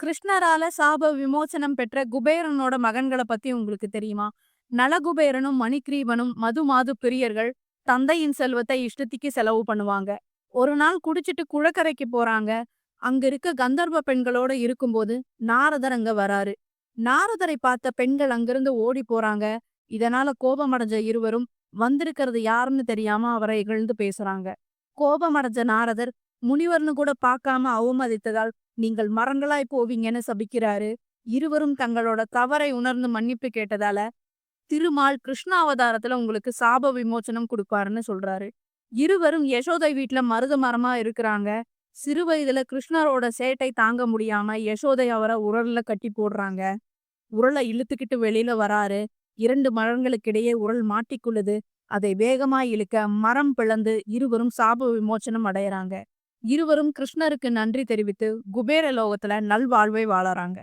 கிருஷ்ணரால சாப விமோசனம் பெற்ற குபேரனோட மகன்களை பத்தி உங்களுக்கு தெரியுமா? நலகுபேரனும் மணிகிரீவனும் மது மாது பிரியர்கள் தந்தையின் செல்வத்தை இஷ்டத்துக்கு செலவு பண்ணுவாங்க. ஒரு நாள் குடிச்சிட்டு குழக்கரைக்கு போறாங்க. அங்க இருக்க கந்தர்வ பெண்களோட இருக்கும்போது நாரதர் அங்க வராரு. நாரதரை பார்த்த பெண்கள் அங்கிருந்து ஓடி போறாங்க. இதனால கோபமடைஞ்ச இருவரும் வந்திருக்கிறது யாருன்னு தெரியாம அவரை இகழ்ந்து பேசுறாங்க. கோபமடைஞ்ச நாரதர் முனிவர்னு கூட பார்க்காம அவமதித்ததால் நீங்கள் மரங்களாய் போவீங்கன்னு சபிக்கிறாரு. இருவரும் தங்களோட தவறை உணர்ந்து மன்னிப்பு கேட்டதால திருமால் கிருஷ்ணாவதாரத்துல உங்களுக்கு சாப விமோச்சனம் கொடுப்பாருன்னு சொல்றாரு. இருவரும் யசோதை வீட்டுல மருத மரமா இருக்கிறாங்க. சிறு வயதுல கிருஷ்ணரோட சேட்டை தாங்க முடியாம யசோதை அவரை உரல்ல கட்டி போடுறாங்க. உரலை இழுத்துக்கிட்டு வெளியில வராரு. இரண்டு மரங்களுக்கிடையே உரல் மாட்டிக்கொள்ளுது. அதை வேகமா இழுக்க மரம் பிளந்து இருவரும் சாப விமோச்சனம் அடையறாங்க. இருவரும் கிருஷ்ணருக்கு நன்றி தெரிவித்து குபேர லோகத்துல நல்வாழ்வை வாழறாங்க.